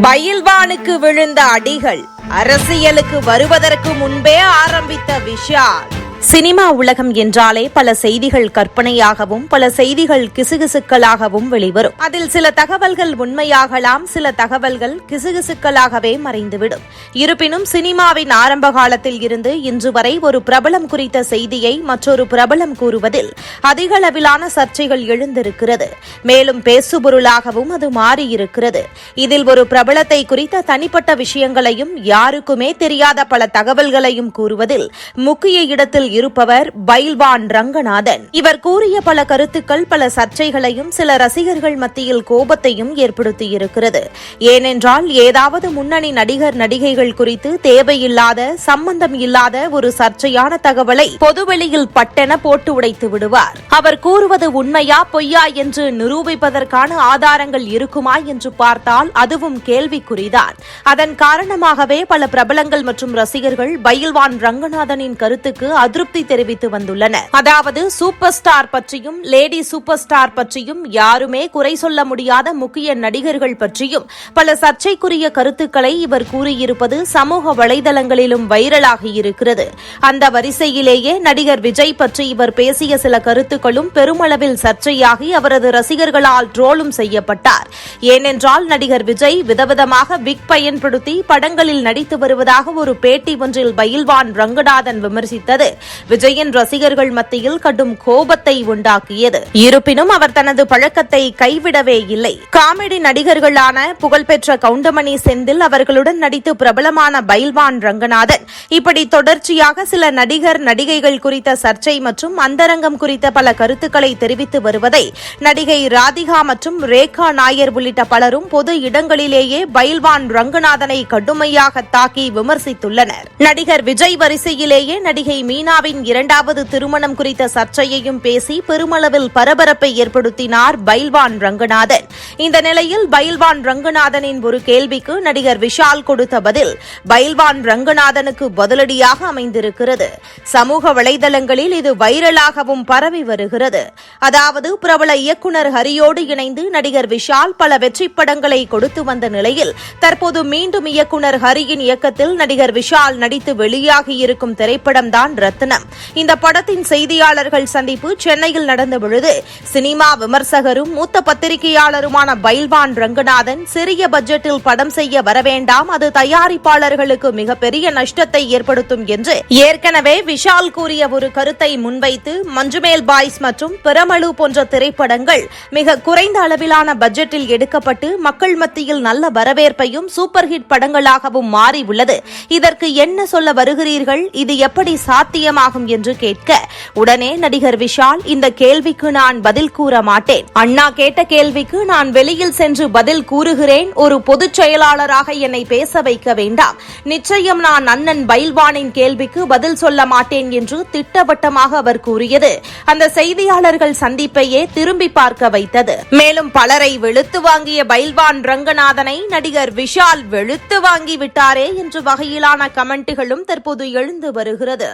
பயில்வானுக்கு விழுந்த அடிகள் அரசியலுக்கு வருவதற்கு முன்பே ஆரம்பித்த விஷால். சினிமா உலகம் என்றாலே பல செய்திகள் கற்பனையாகவும் பல செய்திகள் கிசுகிசுக்களாகவும் வெளிவரும். அதில் சில தகவல்கள் உண்மையாகலாம் சில தகவல்கள் கிசுகிசுக்களாகவே மறைந்துவிடும். இருப்பினும் சினிமாவின் ஆரம்ப காலத்தில் இருந்து இன்று வரை ஒரு பிரபலம் குறித்த செய்தியை மற்றொரு பிரபலம் கூறுவதில் அதிகளவிலான சர்ச்சைகள் எழுந்திருக்கிறது. மேலும் பேசுபொருளாகவும் அது மாறியிருக்கிறது. இதில் ஒரு பிரபலத்தை குறித்த தனிப்பட்ட விஷயங்களையும் யாருக்குமே தெரியாத பல தகவல்களையும் கூறுவதில் முக்கிய இடத்தில் இருப்பவர் பைல்வான் ரங்கநாதன். இவர் கூறிய பல கருத்துக்கள் பல சர்ச்சைகளையும் சில ரசிகர்கள் மத்தியில் கோபத்தையும் ஏற்படுத்தியிருக்கிறது. ஏனென்றால் ஏதாவது முன்னணி நடிகர் நடிகைகள் குறித்து தேவையில்லாத சம்பந்தம் இல்லாத ஒரு சர்ச்சையான தகவலை பொதுவெளியில் பட்டென போட்டு உடைத்து விடுவார். அவர் கூறுவது உண்மையா பொய்யா என்று நிரூபிப்பதற்கான ஆதாரங்கள் இருக்குமா என்று பார்த்தால் அதுவும் கேள்விக்குறிதான். அதன் காரணமாகவே பல பிரபலங்கள் மற்றும் ரசிகர்கள் பயில்வான் ரங்கநாதனின் கருத்துக்கு அதிர் அதிருப்தி தெரிவித்து வந்துள்ளனர். அதாவது சூப்பர் ஸ்டார் பற்றியும் லேடி சூப்பர் ஸ்டார் பற்றியும் யாருமே குறை சொல்ல முடியாத முக்கிய நடிகர்கள் பற்றியும் பல சர்ச்சைக்குரிய கருத்துக்களை இவர் கூறியிருப்பது சமூக வலைதளங்களிலும் வைரலாகி இருக்கிறது. அந்த வரிசையிலேயே நடிகர் விஜய் பற்றி இவர் பேசிய சில கருத்துக்களும் பெருமளவில் சர்ச்சையாகி அவரது ரசிகர்களால் ட்ரோலும் செய்யப்பட்டார். ஏனென்றால் நடிகர் விஜய் விதவிதமாக விக் பயன்படுத்தி படங்களில் நடித்து வருவதாக ஒரு பேட்டி ஒன்றில் பயில்வான் ரங்கநாதன் விமர்சித்தது. விஜயின் ரசிகர்கள் மத்தியில் கடும் கோபத்தை உண்டாக்கியது. இருப்பினும் அவர் தனது பழக்கத்தை கைவிடவே இல்லை. காமெடி நடிகர்களான புகழ்பெற்ற கவுண்டமணி செந்தில் அவர்களுடன் நடித்து பிரபலமான பைல்வான் ரங்கநாதன். இப்படி தொடர்ச்சியாக சில நடிகர் நடிகைகள் குறித்த சர்ச்சை மற்றும் அந்தரங்கம் குறித்த பல கருத்துக்களை தெரிவித்து வருவதை நடிகை ராதிகா மற்றும் ரேகா நாயர் உள்ளிட்ட பலரும் பொது இடங்களிலேயே பைல்வான் ரங்கநாதனை கடுமையாக தாக்கி விமர்சித்துள்ளனர். நடிகர் விஜய் வரிசையிலேயே நடிகை மீனா மீனாவின் இரண்டாவது திருமணம் குறித்த சர்ச்சையையும் பேசி பெருமளவில் பரபரப்பை ஏற்படுத்தினார் பைல்வான் ரங்கநாதன். இந்த நிலையில் பயில்வான் ரங்கநாதனின் ஒரு கேள்விக்கு நடிகர் விஷால் கொடுத்த பதில் பயில்வான் ரங்கநாதனுக்கு பதிலடியாக அமைந்திருக்கிறது. சமூக வலைதளங்களில் இது வைரலாகவும் பரவி வருகிறது. அதாவது பிரபல இயக்குநர் ஹரியோடு இணைந்து நடிகர் விஷால் பல வெற்றி படங்களை கொடுத்து வந்த நிலையில் தற்போது மீண்டும் இயக்குநர் ஹரியின் இயக்கத்தில் நடிகர் விஷால் நடித்து வெளியாகியிருக்கும் திரைப்படம்தான் ரத்னம். இந்த படத்தின் செய்தியாளர்கள் சந்திப்பு சென்னையில் நடந்த பொழுது சினிமா விமர்சகரும் மூத்த பத்திரிகையாளரும் பத்திரிகையாளருமான பைல்வான் ரங்கநாதன் சிறிய பட்ஜெட்டில் படம் செய்ய வரவேண்டாம் அது தயாரிப்பாளர்களுக்கு மிகப்பெரிய நஷ்டத்தை ஏற்படுத்தும் என்று ஏற்கனவே விஷால் கூறிய ஒரு கருத்தை முன்வைத்து மஞ்சுமேல் பாய்ஸ் மற்றும் பிரமளு போன்ற திரைப்படங்கள் மிக குறைந்த அளவிலான பட்ஜெட்டில் எடுக்கப்பட்டு மக்கள் மத்தியில் நல்ல வரவேற்பையும் சூப்பர் ஹிட் படங்களாகவும் மாறியுள்ளது. இதற்கு என்ன சொல்ல வருகிறீர்கள்? இது எப்படி சாத்தியமாகும் என்று கேட்க உடனே நடிகர் விஷால் இந்த கேள்விக்கு நான் பதில் கூற மாட்டேன். அண்ணா கேட்ட கேள்விக்கு நான் வெளியில் சென்று பதில் கூறுகிறேன். ஒரு பொதுச் செயலாளராக என்னை பேச வைக்க வேண்டாம். நிச்சயம் நான் அண்ணன் பைல்வானின் கேள்விக்கு பதில் சொல்ல மாட்டேன் என்று திட்டவட்டமாக அவர் கூறியது. அந்த செய்தியாளர்கள் சந்திப்பையே திரும்பி பார்க்க வைத்தது. மேலும் பலரை வெளுத்து வாங்கிய பைல்வான் ரங்கநாதனை நடிகர் விஷால் வெளுத்து வாங்கி விட்டாரே என்ற வகையிலான கமெண்ட்டுகளும் தற்போது எழுந்து வருகிறது.